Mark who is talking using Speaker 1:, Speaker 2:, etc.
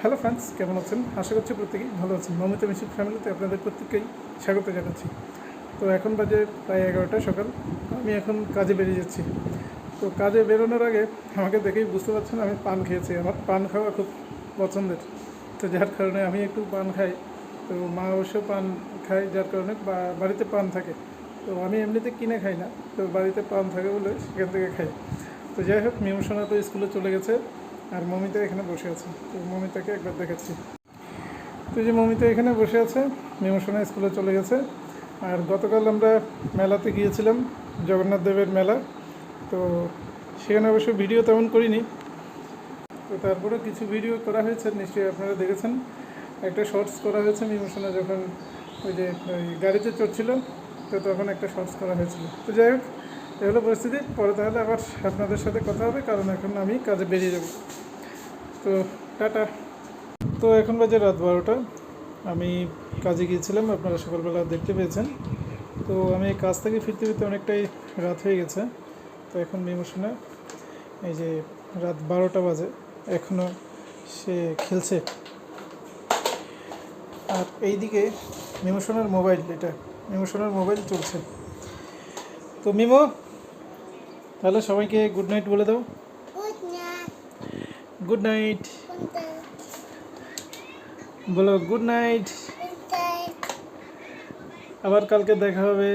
Speaker 1: Hello friends, কেমন আছেন? আশা করছি প্রত্যেকেই ভালো আছেন। মমিতা মিশুক ফ্যামিলিতে আপনাদের প্রত্যেককেই স্বাগত জানাচ্ছি। তো এখন বাজে প্রায় এগারোটা সকাল। আমি এখন কাজে বেরিয়ে যাচ্ছি। তো কাজে বেরোনোর আগে আমাকে দেখেই বুঝতে পারছেন, আমি পান খেয়েছি। আমার পান খাওয়া খুব পছন্দের। তো যার কারণে আমি একটু পান খাই। তো মা অবশ্য পান খাই যার কারণে বাড়িতে পান থাকে। তো আমি এমনিতে কিনে খাই না। তো বাড়িতে পান থাকে বলে সেখান থেকে খাই। তো যাই হোক মিমসোনা তো স্কুলে চলে গেছে। আর মমিতা এখানে বসে আছে। তো মমিতাকে একবার দেখাচ্ছি। তো যে মমিতা এখানে বসে আছে মিমসোনা স্কুলে চলে গেছে। আর গতকাল আমরা মেলাতে গিয়েছিলাম, জগন্নাথ দেবের মেলা। তো সেখানে অবশ্য ভিডিও তেমন করিনি। তো তারপরে কিছু ভিডিও করা হয়েছে, নিশ্চয়ই আপনারা দেখেছেন। একটা শর্টস করা হয়েছে মিমোশনে যখন ওই যে গাড়িতে চড়ছিল, তো তখন একটা শর্টস করা হয়েছিল। তো যাই হোক, এ হলো পরিস্থিতি। পরে তাহলে আবার আপনাদের সাথে কথা হবে, কারণ এখন আমি কাজে বেরিয়ে যাব। তো, টাটা। তো এখন বাজে রাত বারোটা। আমি কাজে গিয়েছিলাম, আপনারা সকালবেলা দেখতে পেয়েছেন। তো আমি কাজ থেকে ফিরতে ফিরতে অনেকটাই রাত হয়ে গেছে। তো এখন মিমোশনে এই যে রাত বারোটা বাজে এখনও সে খেলছে। আর এইদিকে মিমোশনের মোবাইল, এটা মিমোশনের মোবাইল চলছে। তো মিমো, তাহলে সবাইকে গুড নাইট বলে দাও. Good night
Speaker 2: Good night.
Speaker 1: বলো গুড নাইট
Speaker 2: Good night.
Speaker 1: আবার কালকে দেখা হবে